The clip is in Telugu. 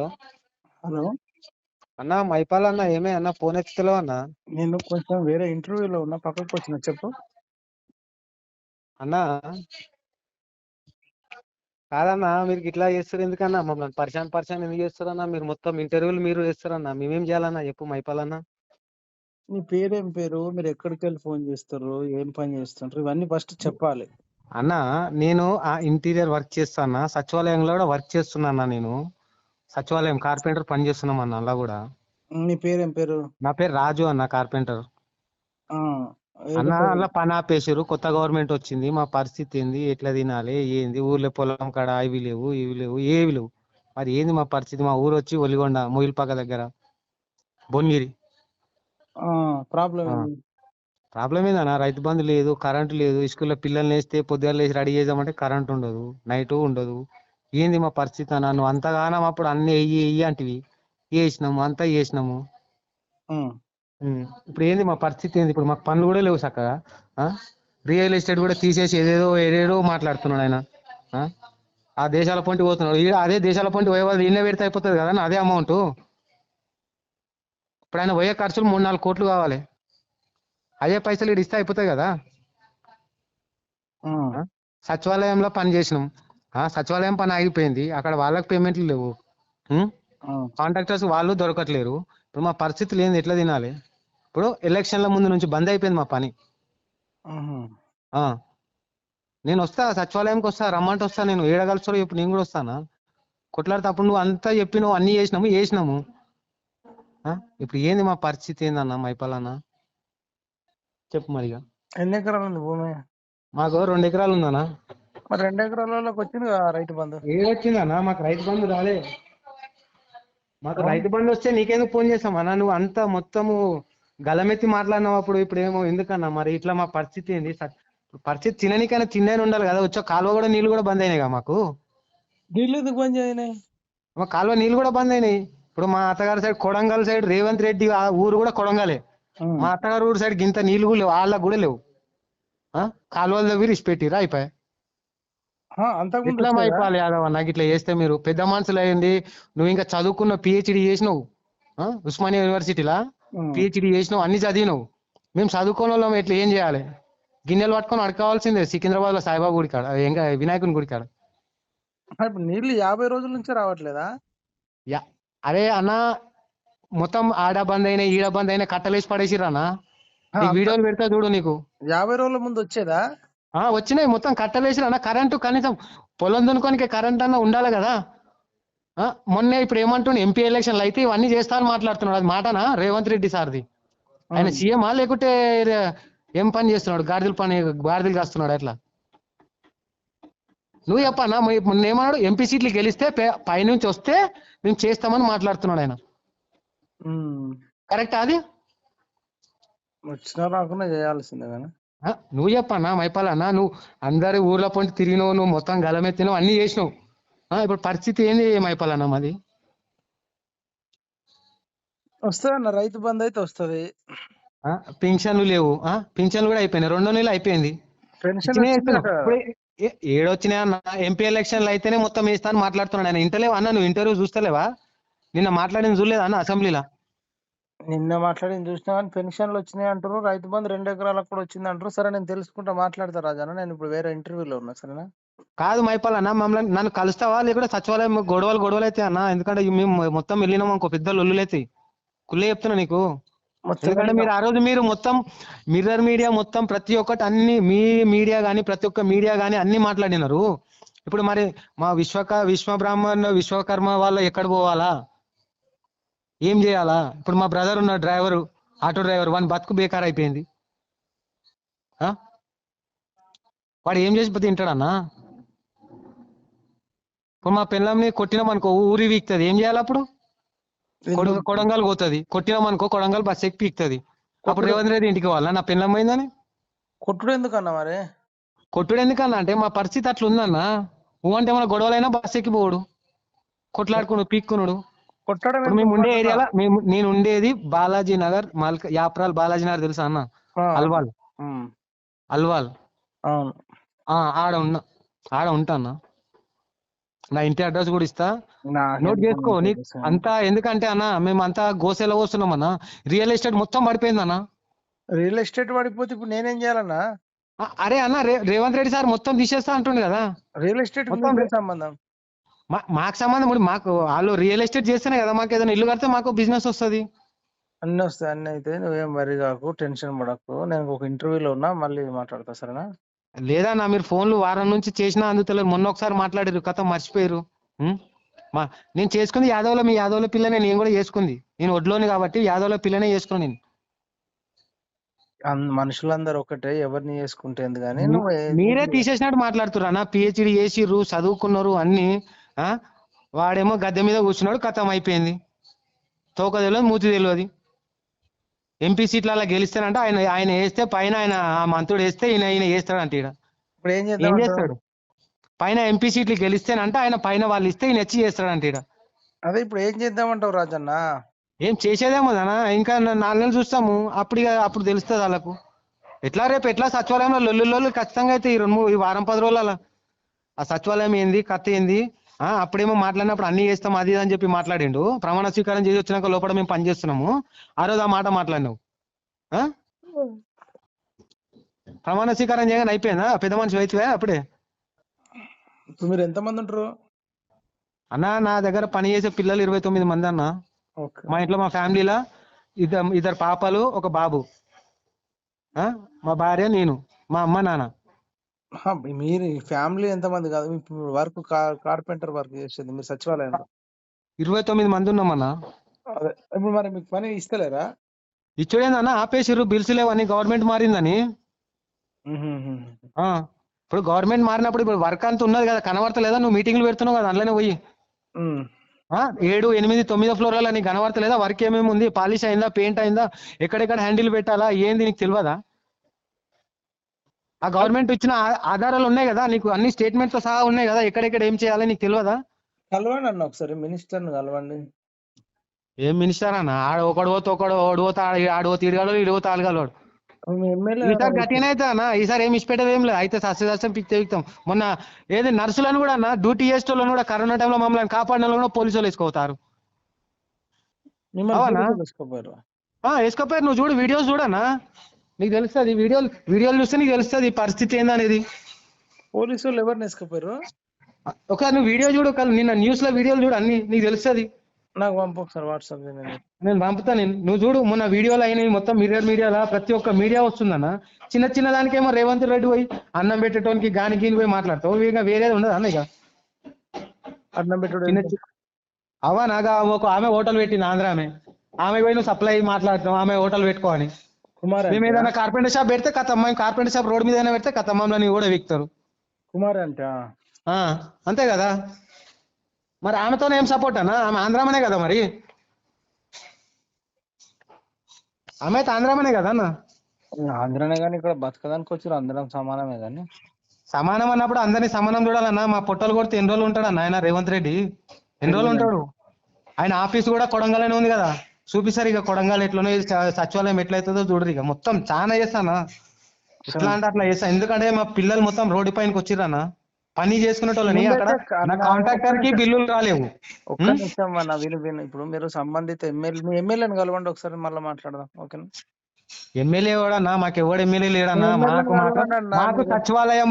హలో. అన్న మైపాల్ అన్న ఏమే అన్న ఫోన్ ఎత్తుతలేవు అన్న. నేను కొంచెం వేరే ఇంటర్వ్యూలో ఉన్నా పక్కకు వచ్చిన చెప్పు. అన్న. కాదన్నా మీరు ఇట్లా చేస్తారు ఎందుకన్నా? మమ్మల్ని పరిశాన్ పరిశాన్ ఎందుకు చేస్తారన్నా మీరు మొత్తం ఇంటర్వ్యూలు మీరు చేస్తారన్నా మేమేం చేయాలన్నా? చెప్పు మైపాల్ అన్న. మీ పేరేం పేరు? మీరు ఎక్కడికి వెళ్ళి ఫోన్ చేస్తారు? ఏం పని చేస్తుంటారు? ఇవన్నీ ఫస్ట్ చెప్పాలి. అన్న నేను ఆ ఇంటీరియర్ వర్క్ చేస్తానా సచివాలయంలో కూడా వర్క్ చేస్తున్నా నేను. సచివాలయం కార్పెంటర్ పని చేస్తున్నాం అన్న అలా కూడా. మీ పేరేం పేరు? నా పేరు రాజు అన్న కార్పెంటర్. అన్న అలా పని ఆపేసారు కొత్త గవర్నమెంట్ వచ్చింది. మా పరిస్థితి ఏంది? ఎట్లా తినాలి? ఏంది? ఊర్లో పొలం కాడ ఇవి లేవు ఇవి లేవు ఏవి లేవు. మరి ఏంది మా పరిస్థితి? మా ఊరు వచ్చి ఒలిగొండ మొయిల్పాక దగ్గర. భువనగిరి. ప్రాబ్లం ప్రాబ్లం ఏందన్న రైతు బంధు లేదు కరెంట్ లేదు. స్కూల్లో పిల్లల్ని వేస్తే పొద్దున్న లేచి రెడీ చేద్దామంటే కరెంట్ ఉండదు నైట్ ఉండదు. ఏంది మా పరిస్థితి అన్న? నువ్వు అంతగానం అప్పుడు అన్ని వెయ్యి వెయ్యి అంటివి. వేసినాము అంతా చేసినాము ఉమ్. ఇప్పుడు ఏంది మా పరిస్థితి ఏంది? ఇప్పుడు మాకు పనులు కూడా లేవు చక్కగా? రియల్ ఎస్టేట్ కూడా తీసేసి ఏదేదో ఏదేదో మాట్లాడుతున్నాడు ఆయన. ఆ? దేశాల పొంటి పోతున్నాడు. ఈడ అదే దేశాల పొంటి పోయే వాళ్ళు ఈయన పెడితే అయిపోతుంది కదా అదే అమౌంట్. ఇప్పుడు ఆయన పోయే ఖర్చులు మూడు నాలుగు కోట్లు కావాలి. అదే పైసలు ఇస్తే అయిపోతాయి కదా? సచివాలయంలో పని చేసినాం. సచివాలయం పని ఆగిపోయింది. అక్కడ వాళ్ళకి పేమెంట్లు లేవు. కాంట్రాక్టర్స్ వాళ్ళు దొరకట్లేరు. ఇప్పుడు మా పరిస్థితులు ఏంది ఎట్లా తినాలి? ఇప్పుడు ఎలక్షన్ల ముందు నుంచి బంద్ అయిపోయింది మా పని. నేను వస్తా సచివాలయంకి వస్తా రమ్మంటే వస్తా నేను ఏడగలుస్తారో ఇప్పుడు నేను కూడా వస్తానా? కొట్లాడితే అప్పుడు నువ్వు అంతా చెప్పినావు అన్ని చేసినాము. చేసినాము? ఇప్పుడు ఏంది మా పరిస్థితి ఏందన్న మైపాలన్న? చెప్పు మరిగా. ఎన్ని ఎకరాలు ఉంది భూమి? మాకు రెండు ఎకరాలు ఉందన్నా. మరి రెండు ఎకరాలలోకి వచ్చింది కదా రైతు బంధు? ఏడొచ్చిందన్న మాకు రైతు బంధు రాలే. మాకు రైతు బంధు వస్తే నీకెందుకు ఫోన్ చేస్తామన్నా నువ్వు అంతా మొత్తము గలమెత్తి మాట్లాడినావు అప్పుడు? ఇప్పుడు ఏమో ఎందుకన్నా? మరి ఇట్లా మా పరిస్థితి ఏంది? స- పరిస్థితి తిననీకైనా తిండని ఉండాలి కదా. వచ్చే కాలువ కూడా నీళ్ళు కూడా బంద్ అయినాయి కదా మాకు. నీళ్ళు ఎందుకు బంద్ చేయనాయి మా కాలువ నీళ్ళు కూడా బంద్ అయినాయి. ఇప్పుడు మా అత్తగారి సైడ్ కొడంగల్ సైడ్ రేవంత్ రెడ్డి ఆ ఊరు కూడా కొడంగలే. మా అత్తగారు ఊరు సైడ్ గింత నీళ్ళు కూడా లేవు. వాళ్ళకి కూడా లేవు. ఆ? కాలువల దగ్గర ఇచ్చిపెట్టిరా అయిపోయి. మైపాల్ యాదవ్ నాకు ఇట్లా చేస్తే మీరు పెద్ద మనుషులు అయ్యింది. నువ్వు ఇంకా చదువుకున్న పిహెచ్డి చేసినావు? ఉస్మానియా యూనివర్సిటీలా? పిహెచ్డి చేసినావు అన్ని చదివినావు. మేము చదువుకోని వాళ్ళం ఎట్లా ఏం చేయాలి? గిన్నెలు పట్టుకొని అడకావాల్సిందే సికింద్రాబాద్లో సాయిబాబా గుడి కాడ ఇంకా వినాయకుని గుడి కాడ. నీళ్ళు యాభై రోజుల నుంచి రావట్లేదా? అరే అన్న మొత్తం ఆడ బంద్ అయినా ఈడ బంద్ అయినా కట్టలేసి పడేసిర్రు అన్న? వీడియోలు పెడతా చూడు నీకు. యాభై రోజుల ముందు వచ్చేదా? వచ్చినాయి. మొత్తం కట్టలేసిరు అన్న కరెంటు కనీసం పొలం దున్నుకోనికి కరెంట్ అన్న ఉండాలి కదా. ఆ మొన్నే ఇప్పుడు ఏమంటుండు ఎంపీ ఎలక్షన్లు అయితే ఇవన్నీ చేస్తా అని మాట్లాడుతున్నాడు. అది మాటనా? రేవంత్ రెడ్డి సార్ది. ఆయన. సీఎమా లేకుంటే ఏం పని చేస్తున్నాడు? గాడిదల పని గాడిదలు కాస్తున్నాడు ఎట్లా? నువ్వు చెప్పన్నా మొన్న ఏమన్నాడు? ఎంపీ సీట్లు గెలిస్తే పే- పైనుంచి వస్తే మేము చేస్తామని మాట్లాడుతున్నాడు ఆయన. కరెక్ట్ అది? వచ్చినా రాకుండా చేయాల్సిందే నువ్వు చెప్పన్నా మైపాలన్నా నువ్వు అందరి ఊర్ల పొంటి తిరిగినావు నువ్వు మొత్తం గలమెత్తినావు అన్ని చేసినావు. ఇప్పుడు పరిస్థితి ఏంది మైపాలన్నా మాది? వస్తుందన్న రైతు బంధు అయితే వస్తది. ఆ, పింఛన్లు లేవు. ఆ, పింఛన్లు కూడా అయిపోయినాయి. రెండో నెలలు అయిపోయింది. ఏడొచ్చినాయి అన్న ఎంపీ ఎలక్షన్లు అయితేనే మొత్తం వేస్తా అని మాట్లాడుతున్నాడు ఆయన ఇంటలేవా అన్న? నువ్వు ఇంటర్వ్యూ చూస్తలేవా? నిన్న మాట్లాడింది చూడలేదా అన్న అసెంబ్లీలో? నిన్న మాట్లాడింది చూసినా కానీ పెన్షన్లు వచ్చినాయి అంటారు రైతు బంధు రెండు ఎకరాలకు కూడా వచ్చింది అంటారు సరే నేను తెలుసుకుంటా మాట్లాడతా రాజాన నేను ఇప్పుడు వేరే ఇంటర్వ్యూలో ఉన్నా సరేనా? కాదు మైపాల్ అన్న మమ్మల్ని నన్ను కలుస్తావా? లేకుంటే సచివాలయం గొడవలు గొడవలు అయితే అన్న. ఎందుకంటే మేము మొత్తం వెళ్ళినాం అనుకో పెద్ద లొల్లులు అయితే కుల్లే చెప్తున్నా నీకు. ఎందుకంటే మీరు ఆ రోజు మీరు మొత్తం మిర్రర్ మీడియా మొత్తం ప్రతి ఒక్కటి అన్ని మీ మీడియా గానీ ప్రతి ఒక్క మీడియా గానీ అన్ని మాట్లాడినారు. ఇప్పుడు మరి మా విశ్వక విశ్వ బ్రాహ్మణ్ విశ్వకర్మ వాళ్ళు ఎక్కడ పోవాలా? ఏం చేయాలా? ఇప్పుడు మా బ్రదర్ ఉన్న డ్రైవర్ ఆటో డ్రైవర్ వాని బతుకు బేకార్ అయిపోయింది. ఆ? వాడు ఏం చేసి తింటాడన్నా? ఇప్పుడు మా పిల్లంని కొట్టినాం అనుకో ఊరి వీక్తుంది. ఏం చేయాలి అప్పుడు? కొడు కొడంగల్ పోతుంది. కొట్టినాం అనుకో కొడంగల్ బస్ ఎక్కి పీక్తుంది అప్పుడు రేవంత్ రెడ్డి ఇంటికి వాళ్ళ నా పిల్లం పోయిందని? కొట్టుడు ఎందుకన్నా మరి? కొట్టుడు ఎందుకన్నా? అంటే మా పరిస్థితి అట్లా ఉందన్న ఊ అంటే మన గొడవలైనా బస్ ఎక్కి పోడు కొట్లాడుకును పీక్కునుడు. కొట్టడం మేము ఉండే ఏరియాలో మేము నేను ఉండేది బాలాజీ నగర్ మల్క యాప్రాల్ బాలాజీ నగర్ తెలుసా అన్న? అల్వాల్. అల్వాల్. అవును. ఆడ ఉన్నా ఆడ ఉంటా అన్న. నా ఇంటి అడ్రస్ కూడా ఇస్తా. నోట్ చేసుకో నీకు. అంతా ఎందుకంటే అన్న మేము అంతా గోసెలో వస్తున్నాం అన్న. రియల్ ఎస్టేట్ మొత్తం పడిపోయింది అన్న. రియల్ ఎస్టేట్ పడిపోతే ఇప్పుడు నేనేం చేయాలన్నా? అరే అన్న రేవంత్ రెడ్డి సార్ మొత్తం తీసేస్తా అంటుండు కదా. రియల్ ఎస్టేట్ మొత్తం సంబంధం? మాకు సంబంధం ఇప్పుడు మాకు వాళ్ళు రియల్ ఎస్టేట్ చేస్తేనే కదా మాకు ఏదైనా ఇల్లు కడితే మాకు బిజినెస్ వస్తది. అన్ని వస్తాయి అన్ని అయితే నువ్వేం వరి కాకు టెన్షన్ పడకు. నేను ఒక ఇంటర్వ్యూలో ఉన్నా మళ్ళీ మాట్లాడతా సరేనా? లేదా నా మీరు ఫోన్లు వారం నుంచి చేసినా అందుతలేదు. మొన్న ఒకసారి మాట్లాడారు కథ మర్చిపోయారు? మా నేను చేసుకుంది యాదవ్లో మీ యాదవ్ల పిల్లనే నేను కూడా చేసుకుంది. నేను ఒడ్లోని కాబట్టి యాదవ్ల పిల్లనే చేసుకున్నాను నేను. మనుషులందరూ ఒకటే ఎవరిని చేసుకుంటే ఎందుకు కానీ మీ- నువ్వు ఏ- మీరే తీసేసినట్టు మాట్లాడుతున్నారు అన్న పిహెచ్డి చేసిర్రు చదువుకున్నారు అన్ని. వాడేమో గద్దె మీద కూర్చున్నాడు కథం అయిపోయింది. తోక తెలియదు మూతి తెలియదు ఎంపీ సీట్లు అలా గెలిస్తానంటే ఆయన ఆయన వేస్తే పైన ఆయన ఆ మంత్రుడు వేస్తే ఈయన ఈయన వేస్తాడంట ఈడ. ఇప్పుడు ఏం చేస్తాడు? పైన ఎంపీ సీట్లు గెలిస్తేనంటే ఆయన పైన వాళ్ళు ఇస్తే ఈయన వచ్చి చేస్తాడంట ఈడ. అదే ఇప్పుడు ఏం చేద్దామంటావు రాజన్న? ఏం చేసేదేమో దానా ఇంకా నాలుగు నెలలు చూస్తాము. అప్పుడు అప్పుడు తెలుస్తుంది వాళ్ళకు. ఎట్లా రేపు ఎట్లా సచివాలయంలో లొల్లు లొల్లు ఖచ్చితంగా అయితే ఈ రెండు ఈ వారం పది రోజుల ఆ సచివాలయం ఏంది కథ ఏంది? అప్పుడేమో మాట్లాడినప్పుడు అన్ని చేస్తాం అది అని చెప్పి మాట్లాడిండు. ప్రమాణ స్వీకారం చేసి వచ్చినాక లోపల మేము పని చేస్తున్నాము. ఆ రోజు ఆ మాట మాట్లాడినావు? ప్రమాణ స్వీకారం చేయగానే అయిపోయిందా? పెద్ద మనిషి అయితే అప్పుడే. ఇప్పుడు మీరు ఎంతమంది ఉంటారు? అన్న నా దగ్గర పని చేసే పిల్లలు ఇరవై తొమ్మిది మంది అన్న. మా ఇంట్లో మా ఫ్యామిలీలో ఇద్దరు ఇద్దరు పాపలు ఒక బాబు. మా భార్య నేను మా అమ్మ నాన్న. మీరు ఫ్యామిలీ ఎంతమంది కాదు. ఇప్పుడు వర్క్ కార్పెంటర్ వర్క్ చేసేది మీరు సచివాలయంలో తొమ్మిది మంది ఉన్నామన్న అదే ఇప్పుడు మరి మీకు పని ఇస్తలేరా? ఇచ్చుడేందన్న ఆపేసిర్రు బిల్స్ లేవని గవర్నమెంట్ మారిందని. ఆ ఇప్పుడు గవర్నమెంట్ మారినప్పుడు ఇప్పుడు వర్క్ అంత ఉన్నది కదా కనబడతలేదా? నువ్వు మీటింగ్లు పెడుతున్నావు కదా అందులోనే పోయి. ఆ ఏడు ఎనిమిది తొమ్మిదో ఫ్లోర్లలో నీకు కనబడతలేదా? వర్క్ ఏమేమి ఉంది పాలిష్ అయిందా? పెయింట్ అయిందా? ఎక్కడెక్కడ హ్యాండిల్ పెట్టాలా? ఏంది నీకు తెలియదా ఆ గవర్నమెంట్ ఇచ్చిన ఆధారాలు ఉన్నాయి కదా నీకు అన్ని స్టేట్మెంట్తో సహా ఉన్నాయి కదా ఎక్కడెక్కడ ఏం చేయాలి నీకు తెలియదా? కలవండి అన్న ఒకసారి మినిస్టర్ కలవండి. ఏం మినిస్టర్ అన్న? ఆడ ఒకడు పోతే ఒకడు ఓడి పోతే ఆడ పోతే ఇడగాడు ఇడు పోతే ఎమ్మెల్యే ఈసారి గట్టిగానే అయితే అన్న ఈసారి ఏమి ఇచ్చిపెట్టేది ఏం లేదు. అయితే సస్యదర్శనం పిక్ తెగుతాం మొన్న ఏది నర్సులను కూడా అన్న డ్యూటీ చేసేటోళ్ళని కూడా కరోనా టైంలో మమ్మల్ని కాపాడిన కూడా వేసుకోతారు? పోలీసులు ఆ వేసుకోపోయారు. నువ్వు చూడు వీడియోస్ చూడన్నా నీకు తెలుస్తుంది వీడియోలు వీడియోలు చూస్తే నీకు తెలుస్తుంది పరిస్థితి ఏందనేది. పోలీసు వాళ్ళు ఎవరిని వేసుకుపోయారు ఒకసారి నువ్వు వీడియో చూడు ఒకసారి నిన్న న్యూస్లో వీడియోలు చూడు అన్ని నీకు తెలుస్తుంది. నాకు పంపు ఒకసారి వాట్సాప్ నేను. పంపుతా నేను. నువ్వు చూడు మొన్న వీడియోలు అయినవి మొత్తం మిర్రర్ మీడియాలో ప్రతి ఒక్క మీడియా వస్తుందన్న. చిన్న చిన్న దానికేమో రేవంత్ రెడ్డి పోయి అన్నం పెట్టేటోనికి గాని గీని పోయి మాట్లాడతావు. ఇక వేరేది ఉండదు అన్న ఇక. అన్నం పెట్టుడు చిన్న చి- అవా నాగా ఒక ఆమె హోటల్ పెట్టింది ఆంధ్ర ఆమె ఆమె పోయి నువ్వు సప్లై మాట్లాడుతావు ఆమె హోటల్ పెట్టుకో అని. కుమార్ మేము ఏదైనా కార్పెంటర్ షాప్ పెడితే కథమ్మ కార్పెంటర్ షాప్ రోడ్ మీద ఏదైనా పెడితే కథమ్మంలో కూడా విక్తారు. కుమార్ అంటే ఆ, అంతే కదా? మరి ఆమెతోనే ఏం సపోర్ట్ అన్న? ఆమె ఆంధ్రామనే కదా మరి? ఆమె అయితే ఆంధ్రామనే కదా అన్న? ఆంధ్రనే కానీ ఇక్కడ బతకడానికి వచ్చారు అందరం సమానమే కానీ. సమానం అన్నప్పుడు అందరినీ సమానం చూడాలన్న? మా పొట్టలు కొడితే ఎన్ని రోజులు ఉంటాడు అన్న? ఆయన రేవంత్ రెడ్డి. ఎన్ని రోజులు ఉంటాడు? ఆయన ఆఫీస్ కూడా కొడంగల్లోనే ఉంది కదా? చూపిస్తారు ఇక కొడంగల్ ఎట్లనో సచివాలయం ఎట్లయితుందో చూడరు ఇక. మొత్తం చాలా చేస్తానా? ఎట్లా అంటే అట్లా చేస్తా. ఎందుకంటే మా పిల్లలు మొత్తం రోడ్డు పైనకి వచ్చిర్రన్న. పని చేసుకునేటోళ్ళని అక్కడ నా కాంట్రాక్టర్కి బిల్లులు రాలేవు. ఇప్పుడు మీరు సంబంధిత ఎమ్మెల్యే ఎమ్మెల్యేని కలవండి ఒకసారి మళ్ళీ మాట్లాడదాం. ఓకేనా? ఎమ్మెల్యే కూడా మాకు ఎవడు ఎమ్మెల్యే లేడన్నా? మాకు మాకు సచివాలయం